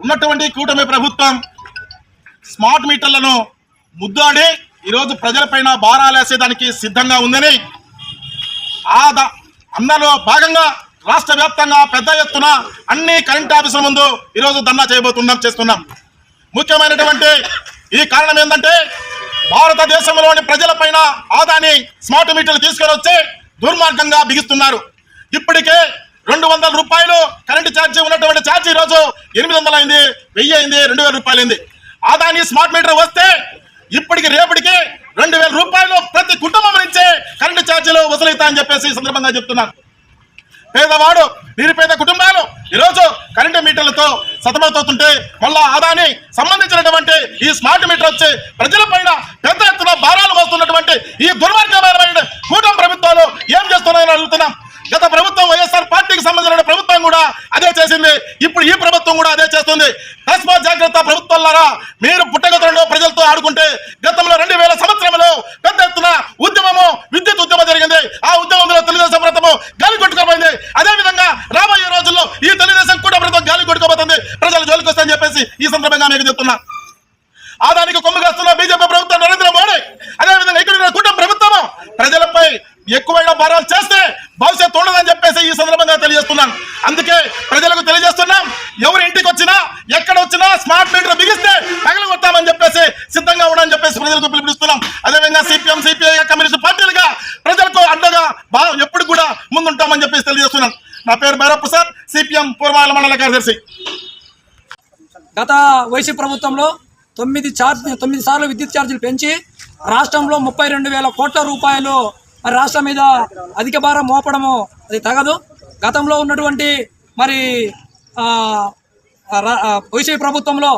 ఉన్నటువంటి కూటమి ప్రభుత్వం స్మార్ట్ మీటర్లను ముద్దాడి ఈరోజు ప్రజలపైన భారాలేసేదానికి సిద్ధంగా ఉందని ఆ ద- అందులో భాగంగా రాష్ట్ర వ్యాప్తంగా పెద్ద ఎత్తున అన్ని కరెంట్ ఆఫీసుల ముందు ఈరోజు ధర్నా చేయబోతున్నాం చేస్తున్నాం. ముఖ్యమైనటువంటి ఈ కారణం ఏంటంటే భారతదేశంలోని ప్రజలపైన ఆదాని స్మార్ట్ మీటర్లు తీసుకొని వచ్చి దుర్మార్గంగా బిగిస్తున్నారు. ఇప్పటికే రెండు వందల రూపాయలు కరెంటు ఛార్జీ ఉన్నటువంటి ఛార్జీ ఈరోజు ఎనిమిది వందలు అయింది వెయ్యి అయింది రెండు వేల రూపాయలు అయింది. ఆదాని స్మార్ట్ మీటర్ వస్తే ఇప్పటికి రేపటికి రెండు వేల రూపాయలు ప్రతి కుటుంబం నుంచి కరెంటు ఛార్జీలు వసూలవుతా అని చెప్పేసి సందర్భంగా చెప్తున్నాను. పేదవాడు నిరుపేద కుటుంబాలు ఈరోజు కరెంటు మీటర్లతో సతమతవుతుంటే మళ్ళా ఆదాని సంబంధించినటువంటి ఈ స్మార్ట్ మీటర్ వచ్చి ప్రజలపైన పెద్ద ఎత్తున భారాలు వస్తున్నటువంటి ఈ దుర్మార్గమైన కూటమి ప్రభుత్వాలు ఏం చేస్తున్నాయని అడుగుతున్నాం గత ప్రభుత్వం వైఎస్ఆర్ పార్టీకి సంబంధించిన ప్రభుత్వం కూడా అదే చేసింది. ఇప్పుడు ఈ ప్రభుత్వం కూడా అదే చేస్తుంది. తస్మాత్ జాగ్రత్త ప్రభుత్వాలారా మీరు పుట్టగతులను ప్రజలతో ఆడుకుంటే గతంలో రెండు వేల సంవత్సరంలో పెద్ద ఎత్తున ఉద్యమము విద్యుత్ ఉద్యమం జరిగింది. ఆ ఉద్యమంలో తెలుగుదేశం ప్రభుత్వము గాలి కొట్టుకోబోయింది అదే విధంగా రాబోయే రోజుల్లో ఈ తెలుగుదేశం కూడా ప్రభుత్వం గాలి కొట్టుకోబోతుంది ప్రజలు జోలికి వస్తాయని చెప్పేసి ఈ సందర్భంగా మీకు చెప్తున్నా. ఆదానికి కొమ్ముగాస్తున్న బీజేపీ ప్రభుత్వం నరేంద్ర మోడీ అదేవిధంగా ఇక్కడ కుటుంబ ప్రభుత్వము ప్రజలపై ఎక్కువైన భారాలు చేస్తే భవిష్యత్తు ఉండదని చెప్పేసి ఈ సందర్భంగా తెలియజేస్తున్నాను. అందుకే ప్రజలకు తెలియజేస్తున్నాం. ఎవరి ఇంటికి వచ్చినా ఎక్కడ వచ్చినా స్మార్ట్ మీటర్ బిగిస్తే పగలగొట్టామని చెప్పేసి సిద్ధంగా ఉండని చెప్పేసి ప్రజలకు పిలుపునిస్తున్నాం. అదేవిధంగా సిపిఎం సిపిఐ కమ్యూనిస్ట్ పార్టీలుగా ప్రజలకు అండగా బా ఎప్పుడు కూడా ముందుంటామని చెప్పేసి తెలియజేస్తున్నాను నా పేరు భైరవ్ ప్రసాద్ సిపిఎం పూర్వాల మండల కార్యదర్శి. గత వైసీ ప్రభుత్వంలో తొమ్మిది చార్జ్ తొమ్మిది సార్లు విద్యుత్ ఛార్జీలు పెంచి రాష్ట్రంలో ముప్పై రెండు వేల కోట్ల రూపాయలు మరి రాష్ట్రం మీద అధిక భారం మోపడము అది తగదు. గతంలో ఉన్నటువంటి మరి రా- వైసీపీ ప్రభుత్వంలో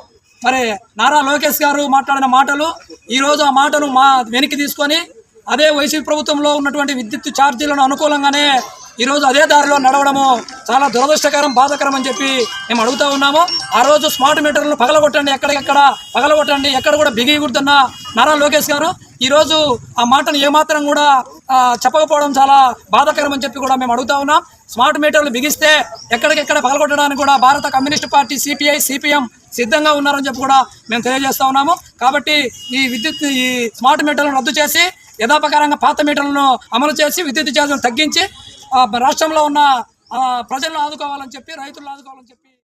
మరి నారా లోకేష్ గారు మాట్లాడిన మాటలు ఈరోజు ఆ మాటను మా వెనక్కి తీసుకొని అదే వైసీపీ ప్రభుత్వంలో ఉన్నటువంటి విద్యుత్ ఛార్జీలను అనుకూలంగానే ఈరోజు అదే దారిలో నడవడము చాలా దురదృష్టకరం బాధకరం అని చెప్పి మేము అడుగుతూ ఉన్నాము. ఆ రోజు స్మార్ట్ మీటర్లను పగలగొట్టండి ఎక్కడికెక్కడ పగలగొట్టండి ఎక్కడ కూడా బిగిగుడుతున్న నారా లోకేష్ గారు ఈరోజు ఆ మాటను ఏమాత్రం కూడా చెప్పకపోవడం చాలా బాధాకరం అని చెప్పి కూడా మేము అడుగుతా ఉన్నాం. స్మార్ట్ మీటర్లు బిగిస్తే ఎక్కడికెక్కడ పగలగొట్టడానికి కూడా భారత కమ్యూనిస్ట్ పార్టీ సిపిఐ సిపిఎం సిద్ధంగా ఉన్నారని చెప్పి కూడా మేము తెలియజేస్తా ఉన్నాము. కాబట్టి ఈ విద్యుత్ ఈ స్మార్ట్ మీటర్లను రద్దు చేసి యథాపకారంగా పాత మీటర్లను అమలు చేసి విద్యుత్ ఛార్జీలను తగ్గించి రాష్ట్రంలో ఉన్న ప్రజలను ఆదుకోవాలని చెప్పి రైతులను ఆదుకోవాలని చెప్పి